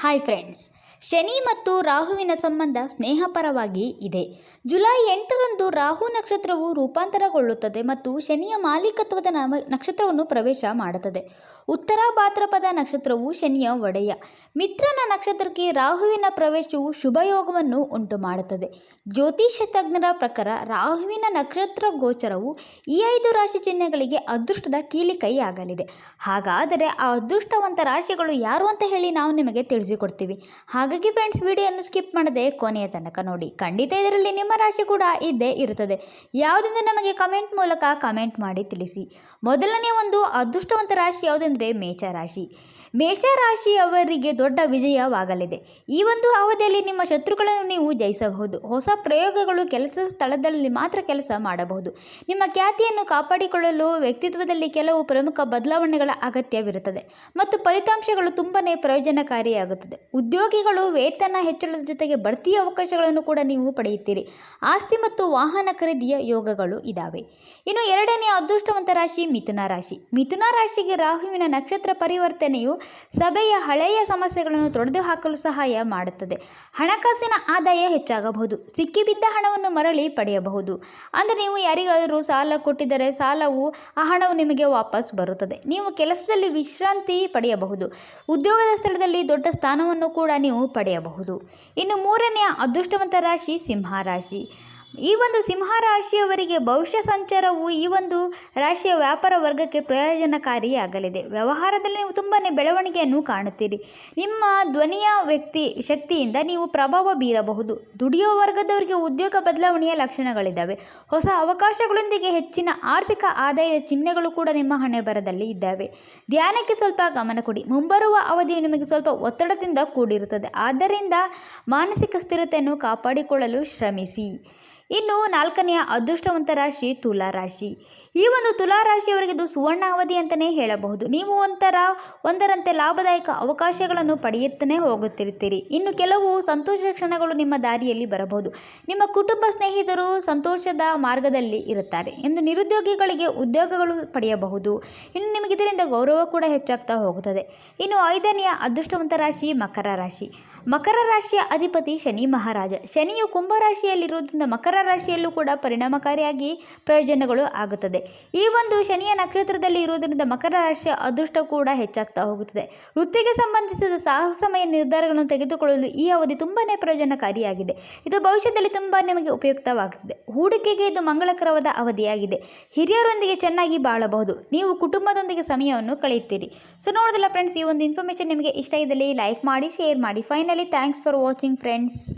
Hi friends Shani ಮತ್ತು ರಾಹುವಿನ ಸಂಬಂಧ ಸ್ನೇಹಪರವಾಗಿ ಇದೆ. ಜುಲೈ ಎಂಟರಂದು ರಾಹು ನಕ್ಷತ್ರವು ರೂಪಾಂತರಗೊಳ್ಳುತ್ತದೆ ಮತ್ತು ಶನಿಯ ಮಾಲೀಕತ್ವದ ನಕ್ಷತ್ರವನ್ನು ಪ್ರವೇಶ ಮಾಡುತ್ತದೆ. ಉತ್ತರ ಭಾದ್ರಪದ ನಕ್ಷತ್ರವು ಶನಿಯ ಒಡೆಯ. ಮಿತ್ರನ ನಕ್ಷತ್ರಕ್ಕೆ ರಾಹುವಿನ ಪ್ರವೇಶವು ಶುಭಯೋಗವನ್ನು ಉಂಟು ಮಾಡುತ್ತದೆ ಜ್ಯೋತಿಷ್ಯ ತಜ್ಞರ ಪ್ರಕಾರ ರಾಹುವಿನ ನಕ್ಷತ್ರ ಗೋಚರವು ಈ ಐದು ರಾಶಿ ಚಿಹ್ನೆಗಳಿಗೆ ಅದೃಷ್ಟದ ಕೀಲಿಕೈಯಾಗಲಿದೆ. ಹಾಗಾದರೆ ಆ ಅದೃಷ್ಟವಂತ ರಾಶಿಗಳು ಯಾರು ಅಂತ ಹೇಳಿ ನಾವು ನಿಮಗೆ ತಿಳಿಸಿಕೊಡ್ತೀವಿ ಹಾಗಾಗಿ ಫ್ರೆಂಡ್ಸ್ ವಿಡಿಯೋನ್ನು ಸ್ಕಿಪ್ ಮಾಡದೆ ಕೊನೆಯ ತನಕ ನೋಡಿ. ಖಂಡಿತ ಇದರಲ್ಲಿ ನಿಮ್ಮ ರಾಶಿ ಕೂಡ ಇದ್ದೇ ಇರುತ್ತದೆ. ಯಾವುದೆಂದು ನಮಗೆ ಕಮೆಂಟ್ ಮೂಲಕ ಕಮೆಂಟ್ ಮಾಡಿ ತಿಳಿಸಿ. ಮೊದಲನೇ ಒಂದು ಅದೃಷ್ಟವಂತ ರಾಶಿ ಯಾವುದೆಂದರೆ ಮೇಷರಾಶಿ ಮೇಷರಾಶಿಯವರಿಗೆ ದೊಡ್ಡ ವಿಜಯವಾಗಲಿದೆ. ಈ ಒಂದು ಅವಧಿಯಲ್ಲಿ ನಿಮ್ಮ ಶತ್ರುಗಳನ್ನು ನೀವು ಜಯಿಸಬಹುದು. ಹೊಸ ಪ್ರಯೋಗಗಳು ಕೆಲಸ ಸ್ಥಳದಲ್ಲಿ ಮಾತ್ರ ಕೆಲಸ ಮಾಡಬಹುದು. ನಿಮ್ಮ ಖ್ಯಾತಿಯನ್ನು ಕಾಪಾಡಿಕೊಳ್ಳಲು ವ್ಯಕ್ತಿತ್ವದಲ್ಲಿ ಕೆಲವು ಪ್ರಮುಖ ಬದಲಾವಣೆಗಳ ಅಗತ್ಯವಿರುತ್ತದೆ ಮತ್ತು ಫಲಿತಾಂಶಗಳು ತುಂಬನೇ ಪ್ರಯೋಜನಕಾರಿಯಾಗುತ್ತದೆ. ಉದ್ಯೋಗಿಗಳು ವೇತನ ಹೆಚ್ಚಳದ ಜೊತೆಗೆ ಬಡ್ತಿ ಅವಕಾಶಗಳನ್ನು ಕೂಡ ನೀವು ಪಡೆಯುತ್ತೀರಿ. ಆಸ್ತಿ ಮತ್ತು ವಾಹನ ಖರೀದಿಯ ಯೋಗಗಳು ಇದ್ದಾವೆ ಇನ್ನು ಎರಡನೇ ಅದೃಷ್ಟವಂತ ರಾಶಿ ಮಿಥುನ ರಾಶಿ. ಮಿಥುನ ರಾಶಿಗೆ ರಾಹುವಿನ ನಕ್ಷತ್ರ ಪರಿವರ್ತನೆಯು ಸಭೆಯ ಹಳೆಯ ಸಮಸ್ಯೆಗಳನ್ನು ತೊಡೆದು ಹಾಕಲು ಸಹಾಯ ಮಾಡುತ್ತದೆ. ಹಣಕಾಸಿನ ಆದಾಯ ಹೆಚ್ಚಾಗಬಹುದು. ಸಿಕ್ಕಿಬಿದ್ದ ಹಣವನ್ನು ಮರಳಿ ಪಡೆಯಬಹುದು. ಅಂದರೆ ನೀವು ಯಾರಿಗಾದರೂ ಸಾಲ ಕೊಟ್ಟಿದ್ದರೆ ಸಾಲವು ಆ ಹಣವು ನಿಮಗೆ ವಾಪಸ್ ಬರುತ್ತದೆ. ನೀವು ಕೆಲಸದಲ್ಲಿ ವಿಶ್ರಾಂತಿ ಪಡೆಯಬಹುದು. ಉದ್ಯೋಗದ ಸ್ಥಳದಲ್ಲಿ ದೊಡ್ಡ ಸ್ಥಾನವನ್ನು ಕೂಡ ನೀವು ಪಡೆಯಬಹುದು. ಇನ್ನು ಮೂರನೆಯ ಅದೃಷ್ಟವಂತ ರಾಶಿ ಸಿಂಹ ರಾಶಿ. ಈ ಒಂದು ಸಿಂಹ ರಾಶಿಯವರಿಗೆ ಭವಿಷ್ಯ ಸಂಚಾರವು ಈ ಒಂದು ರಾಶಿಯ ವ್ಯಾಪಾರ ವರ್ಗಕ್ಕೆ ಪ್ರಯೋಜನಕಾರಿಯಾಗಲಿದೆ. ವ್ಯವಹಾರದಲ್ಲಿ ನೀವು ತುಂಬಾ ಬೆಳವಣಿಗೆಯನ್ನು ಕಾಣುತ್ತೀರಿ. ನಿಮ್ಮ ಧ್ವನಿಯ ವ್ಯಕ್ತಿ ಶಕ್ತಿಯಿಂದ ನೀವು ಪ್ರಭಾವ ಬೀರಬಹುದು. ದುಡಿಯುವ ವರ್ಗದವರಿಗೆ ಉದ್ಯೋಗ ಬದಲಾವಣೆಯ ಲಕ್ಷಣಗಳಿದ್ದಾವೆ. ಹೊಸ ಅವಕಾಶಗಳೊಂದಿಗೆ ಹೆಚ್ಚಿನ ಆರ್ಥಿಕ ಆದಾಯದ ಚಿಹ್ನೆಗಳು ಕೂಡ ನಿಮ್ಮ ಹಣೆ ಬರದಲ್ಲಿ ಇದ್ದಾವೆ. ಧ್ಯಾನಕ್ಕೆ ಸ್ವಲ್ಪ ಗಮನ ಕೊಡಿ. ಮುಂಬರುವ ಅವಧಿಯು ನಿಮಗೆ ಸ್ವಲ್ಪ ಒತ್ತಡದಿಂದ ಕೂಡಿರುತ್ತದೆ. ಆದ್ದರಿಂದ ಮಾನಸಿಕ ಸ್ಥಿರತೆಯನ್ನು ಕಾಪಾಡಿಕೊಳ್ಳಲು ಶ್ರಮಿಸಿ. ಇನ್ನು ನಾಲ್ಕನೆಯ ಅದೃಷ್ಟವಂತ ರಾಶಿ ತುಲಾ ರಾಶಿ. ಈ ಒಂದು ತುಲಾ ರಾಶಿಯವರಿಗೆ ಇದು ಸುವರ್ಣ ಅವಧಿ ಅಂತಲೇ ಹೇಳಬಹುದು. ನೀವು ಒಂಥರ, ಒಂದರಂತೆ ಲಾಭದಾಯಕ ಅವಕಾಶಗಳನ್ನು ಪಡೆಯುತ್ತಲೇ ಹೋಗುತ್ತಿರುತ್ತೀರಿ. ಇನ್ನು ಕೆಲವು ಸಂತೋಷ ಕ್ಷಣಗಳು ನಿಮ್ಮ ದಾರಿಯಲ್ಲಿ ಬರಬಹುದು. ನಿಮ್ಮ ಕುಟುಂಬ ಸ್ನೇಹಿತರು ಸಂತೋಷದ ಮಾರ್ಗದಲ್ಲಿ ಇರುತ್ತಾರೆ. ಎಂದು ನಿರುದ್ಯೋಗಿಗಳಿಗೆ ಉದ್ಯೋಗಗಳು ಪಡೆಯಬಹುದು. ಇನ್ನು ನಿಮಗೆ ಇದರಿಂದ ಗೌರವ ಕೂಡ ಹೆಚ್ಚಾಗ್ತಾ ಹೋಗುತ್ತದೆ. ಇನ್ನು ಐದನೆಯ ಅದೃಷ್ಟವಂತ ರಾಶಿ ಮಕರ ರಾಶಿ. ಮಕರ ರಾಶಿಯ ಅಧಿಪತಿ ಶನಿ ಮಹಾರಾಜ. ಶನಿಯು ಕುಂಭ ರಾಶಿಯಲ್ಲಿರುವುದರಿಂದ ಮಕರ ರಾಶಿಯಲ್ಲೂ ಕೂಡ ಪರಿಣಾಮಕಾರಿಯಾಗಿ ಪ್ರಯೋಜನಗಳು ಆಗುತ್ತದೆ. ಈ ಒಂದು ಶನಿಯ ನಕ್ಷತ್ರದಲ್ಲಿ ಇರುವುದರಿಂದ ಮಕರ ರಾಶಿಯ ಅದೃಷ್ಟ ಕೂಡ ಹೆಚ್ಚಾಗ್ತಾ ಹೋಗುತ್ತದೆ. ವೃತ್ತಿಗೆ ಸಂಬಂಧಿಸಿದ ಸಾಹಸಮಯ ನಿರ್ಧಾರಗಳನ್ನು ತೆಗೆದುಕೊಳ್ಳಲು ಈ ಅವಧಿ ತುಂಬಾ ಪ್ರಯೋಜನಕಾರಿಯಾಗಿದೆ. ಇದು ಭವಿಷ್ಯದಲ್ಲಿ ತುಂಬಾ ನಿಮಗೆ ಉಪಯುಕ್ತವಾಗುತ್ತದೆ. ಹೂಡಿಕೆಗೆ ಇದು ಮಂಗಳಕರವಾದ ಅವಧಿಯಾಗಿದೆ. ಹಿರಿಯರೊಂದಿಗೆ ಚೆನ್ನಾಗಿ ಬಾಳಬಹುದು. ನೀವು ಕುಟುಂಬದೊಂದಿಗೆ ಸಮಯವನ್ನು ಕಳೆಯುತ್ತೀರಿ. ಸೊ, ನೋಡೋದಿಲ್ಲ ಫ್ರೆಂಡ್ಸ್ ಈ ಒಂದು ಇನ್ಫಾರ್ಮೇಷನ್ ನಿಮಗೆ ಇಷ್ಟ ಇದ್ದಲ್ಲಿ ಲೈಕ್ ಮಾಡಿ ಶೇರ್ ಮಾಡಿ. Finally thanks for watching friends